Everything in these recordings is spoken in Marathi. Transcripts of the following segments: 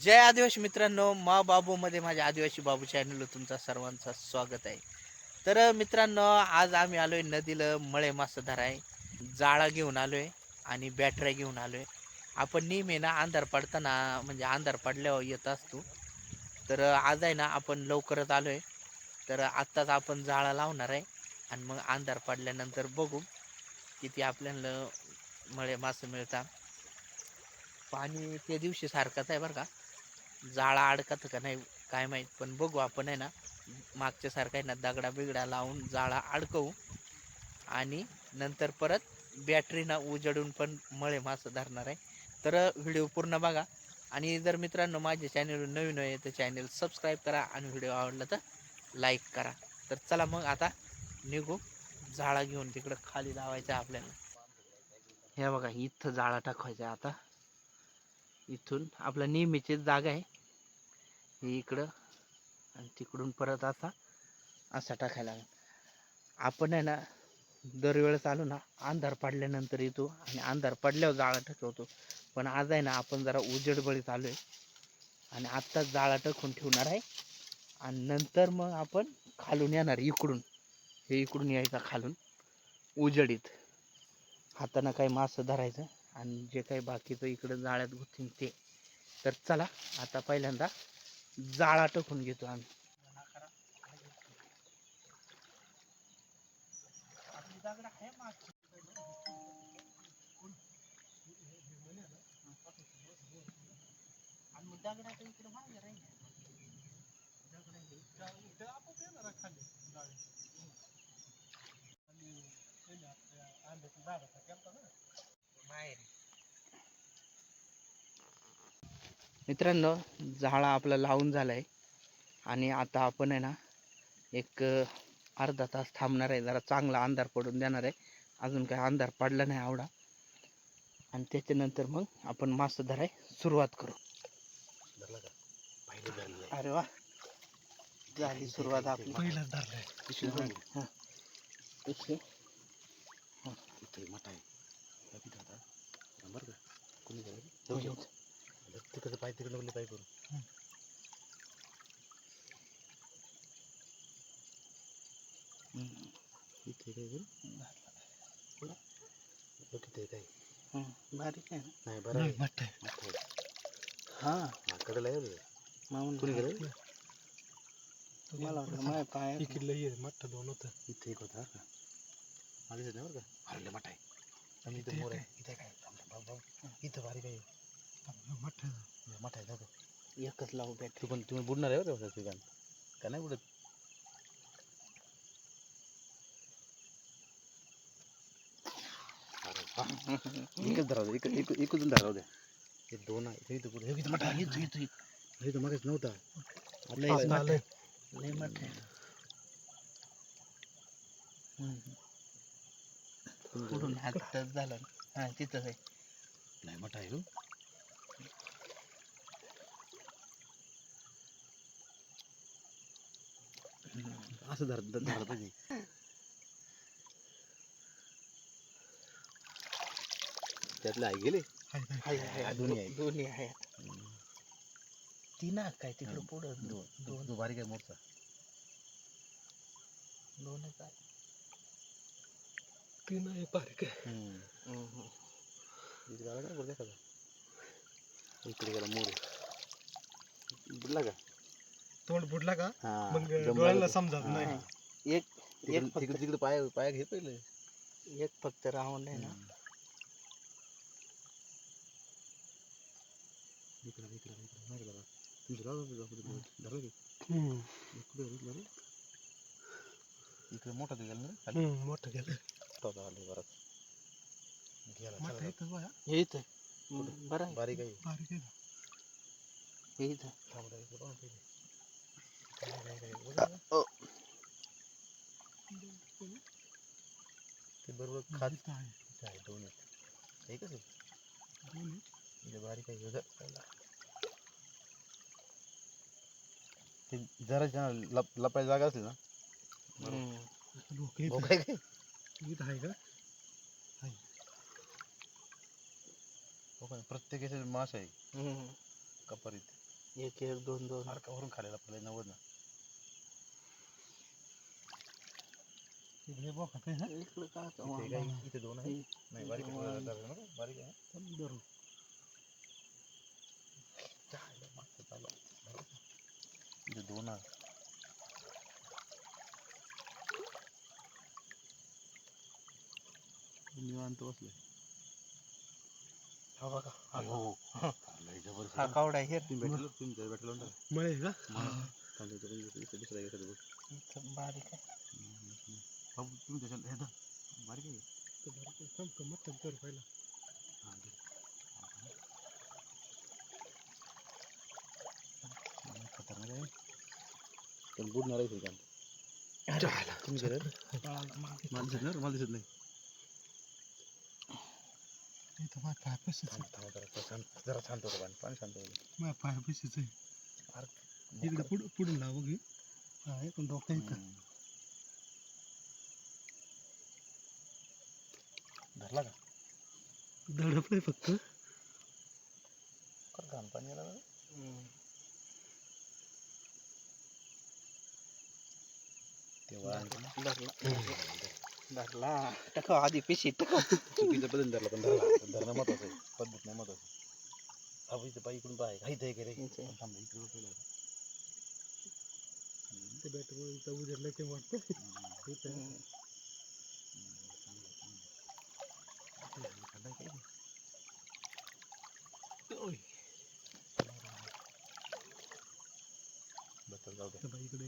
जय आदिवासी मित्रांनो मा बाबूमध्ये माझ्या आदिवासी बाबू चॅनलला तुमचा सर्वांचा स्वागत आहे. तर मित्रांनो आज आम्ही आलोय नदीला मळे मासे धराय जाळा घेऊन आलोय आणि बॅटऱ्या घेऊन आलोय. आपण नेहमी ना अंधार पडताना म्हणजे अंधार पडल्यावर येत असतो. तर आज आहे ना आपण लवकरच आलोय. तर आत्ताच आपण जाळा लावणार आहे आणि मग अंधार पडल्यानंतर बघू किती आपल्याला मळे मासे मिळतात. पाणी त्या दिवशी सारखंच आहे बरं का. जाळा अडकत का नाही काय माहीत. पण बघू आपण आहे ना मागच्यासारखं आहे ना दगडा बिगडा लावून जाळा अडकवू. आणि नंतर परत बॅटरीनं उजडून पण मळे मासं धरणार आहे. तर व्हिडिओ पूर्ण बघा. आणि जर मित्रांनो माझे चॅनल नवीन आहे तर चॅनल सबस्क्राईब करा आणि व्हिडिओ आवडला तर लाईक करा. तर चला मग आता निघू. जाळा घेऊन तिकडं खाली लावायचं आपल्याला. हे बघा इथं जाळा टाकवायचं आता. इथून आपला नेहमीचीच जागा आहे. ही इकडं आणि तिकडून परत असा असा टाकायला लागेल. आपण आहे ना दरवेळेस आलो ना अंधार पडल्यानंतर येतो आणि अंधार पडल्यावर जाळा टाकवतो पण आज आहे ना आपण जरा उजेडबळीत चालू आहे आणि आत्ताच जाळा टाकून ठेवणार आहे. आणि नंतर मग आपण खालून येणार इकडून. हे इकडून यायचा खालून. उजडीत. हातानं काही मासं धरायचं. आणि जे काही बाकीचं इकडं जाळ्यात गुंतीन ते. तर चला आता पहिल्यांदा जाळा टाकून घेतो आम्ही. मित्रांनो जाळा आपला लावून झाला आहे आणि आता आपण आहे ना एक अर्धा तास थांबणार आहे. जरा चांगला अंधार पडून देणार आहे. अजून काही अंधार पडला नाही आवडा आणि त्याच्यानंतर मग आपण मासे धराय सुरुवात करू. अरे वा. झाली सुरुवात आपली. पहिलाच. हा. त्या पिठात आता. का कोणी तिकडे पाय तिकडे लागले पाय करून. इथे काय करू काय. बारीक आहे नाही बरं आहे मोठा आहे मोठं आहे. हा कडेला आहे बरं. माऊन कोणी गेलं मला वाटलं माझ्या इकडलं ये मोठं दोन होतं इथे एक होता का नाही बरं का हरले मोठा आहे आणि इथे इथे मोर आहे. इथे काय. इथं बारीक आहे. मोठं मोठा आहे दाखव एकच लावू बॅटरी पण तुम्ही बुडणार आहे बरं ठिकाण? का नाही बुडत. एकच धराव एक एक एकच धराव द्या हे दोन आहे. हे इथं कुठे? हे इथं मोठा आहे. इथं- इथं-. हे इथं मगाच नव्हता. आलं. लय मोठं आहे. कुठून हात टच झाला हा तिथंच आहे नाही मोठा आहे हो. असं धर धर- धरलं पाहिजे त्यातले आहे गेले हाय, हाय. हाय, हाय, हाय. दोन्ही आहे. दोन्ही आहे तीन काय तिकडं. पुढं दोन दोन तो बारीक आहे मोठा दोनच आहे तीन आहे बारीक आहे. इकडे का का गेला मोर बुडला का तोंड बुडला का हा मग जमला डोळ्याला. समजत. नाही एक एक तिकडे फक्त तिकडे तिकडे पाय पाय घे पहिले एक फक्त राहून आहे ना इकडे इकडे इकडे नाही जाऊ दे, धरलं की. इकडे इकडे रे. इकडे मोठा ते गेला ना खाली मोठं गेलं हे इथं हम्म, बरं आहे बारीक आहे बारीक आहे हे इथं थांब रे, इकडे पाहू पहिले. काय, काय, काय, बघा ना. ओ. ते बरोबर खात इथं आहे. दोन आहेत एकच आहे दोन आहे. इथे बारीक आहे इथं. ते जरा जरा लप लपायची जागा असली ना हम्म. लोक इथं हो काय काय इथं आहे का प्रत्येक याच्यात मास आहे. हम्म. कपारीत. एक एक दोन दोन. मार्का वरून खालेला आपल्याला नव्वद ना. हे बघ हा? इकडं का इथे काय इथे दोन आहे? नाही बारीक आहे, वाह. जरा- जरा- बारीक आहे. पण धरू चालेल, मागचं चालू आहे. इथे दोन आहे. निवांत बसले हा बघा हा हो. हा कावडा आहे मळे का? इथं बारीक आहे. हे थांब, थांब, कर पहिला. हा. हा, बुडणार आहे मला दिसत नाही मला दिसत नाही इथं माझ्या पाय पशीच थांब थांब जरा शांत जरा शांत होतं पाणी पाणी शांत होतं माझ्या पाय पशीच आहे. अरे इकडे पुढं पुढून लाव बघ हे. हा हे पण डोक्या इथं हम्म. धरला का? दडपलंय फक्त. कर घाण पाणी आलं ना तेव्हा धरला. टाका आधी पिशी टाका. चुकीच्या पद्धतीने धरला पण धरला. पण धरणं महत्वाचं आहे. पद्धत नाही महत्वाचं. अहो इथं पाय इकडून पाय. काही आहे रे. इथे. पण थांब इकडे बघ पहिलं. ते बॅटरी इथं उजेडलं ते वाटतं इथं हम्म, चांगलं, चांगलं. खड्डा आहे काय ते? ओय, बरं, चल जाऊ दे. इथं बाई इकडे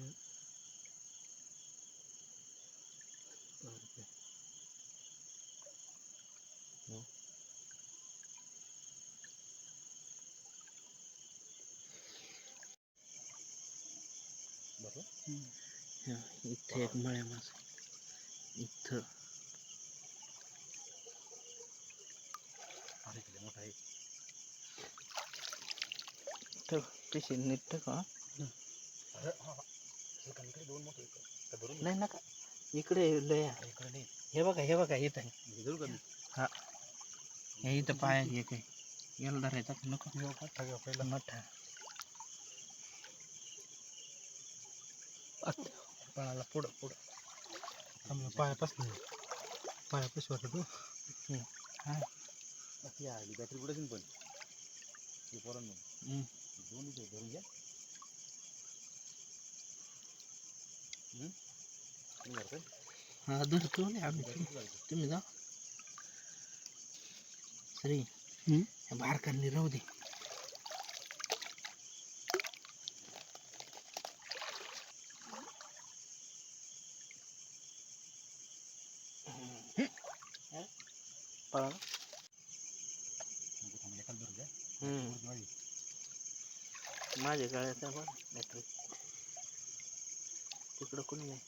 बरं इथे एक मळ्या मास इथं अरे किती मोठा आहे ठेव पिशी नीट ठेव हा अरे हा हा. हे का इकडे दोन मोठे आहेत का? का धरून घे? नाही नका इकडे लय आहे. अरे इकडे नाही हे बघा हे बघा इथं आहे. हे धरू का मी? हे इथं पाय एक आहे याला धरायचा का नको येऊ का ठेवा पहिला मोठा पळाला पुढं पुढं. आम्हाला पायापासून पायापाशी वाटत हो. ती आली बॅटरी कुठे पण? हे पोरांनो. धरून घ्या? हा धरतो आम्ही? तुम्ही जा. सरी हम्म. बाहेर करणे राहू दे. पळा नको थांब, एकाला धरून घ्या. हम्म. वरती वाढी. माझ्या गळ्यात आहे बघ बॅटरी तिकडं कोणी नाही.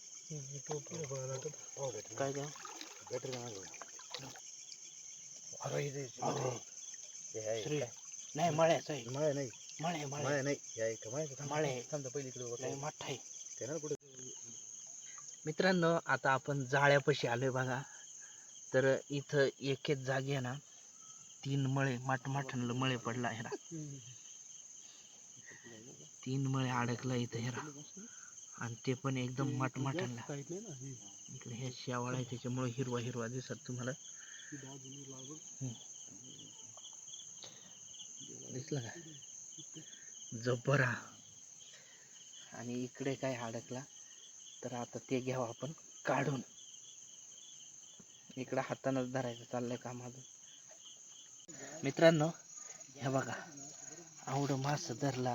काय द्या बॅटरी का मागं? अरे इथे मध्ये. हे आहे. श्री नाही मळ्याचं आहे माळ्या नाही मळे मळे हे बघ. लय मोठा आहे मित्रांनो आता आपण जाळ्यापाशी आलोय बघा तर इथं एक एक जागी आहे ना तीन मळे माठ माठांना मळे पडला आहे ना. तीन मळे अडकला इथं हेरा आणि ते पण एकदम माठ माठांना काहीच नाही ना. हे. इकडे हे शेवाळ आहे त्याच्यामुळे हिरवा हिरवा दिसत तुम्हाला. दिसलं का? जब्बरा आणि इकडे काय अडकला तर आता ते घ्यावं आपण काढून. इकडं हातानंच धरायचं चाललंय का माझं मित्रांनो हे बघा आवडं मास धरला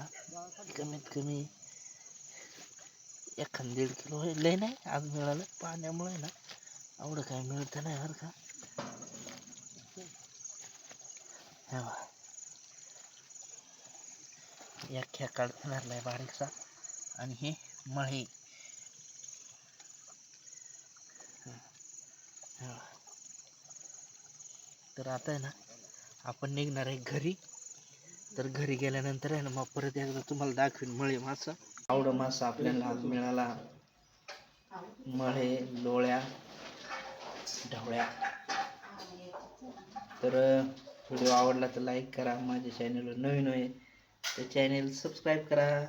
कमीत कमी एखाद दीड किलो होईल. लय नाही आज मिळालं पाण्यामुळे ना. आवडं काय मिळतं नाही बरं का? हे बघा. या खेकाड धरलाय बारीकसा. आणि हे मळी. तर आता आहे ना आपण निघणार आहे घरी. तर घरी गेल्यानंतर आहे ना मग परत एकदा तुम्हाला दाखवीन मळे मासा. आवड मासा आपल्याला आज मिळाला. मळे लोळ्या ढवळ्या. तर व्हिडिओ आवडला तर लाईक करा. माझ्या चॅनलवर नवीन आहे तर चॅनेल सबस्क्राईब करा.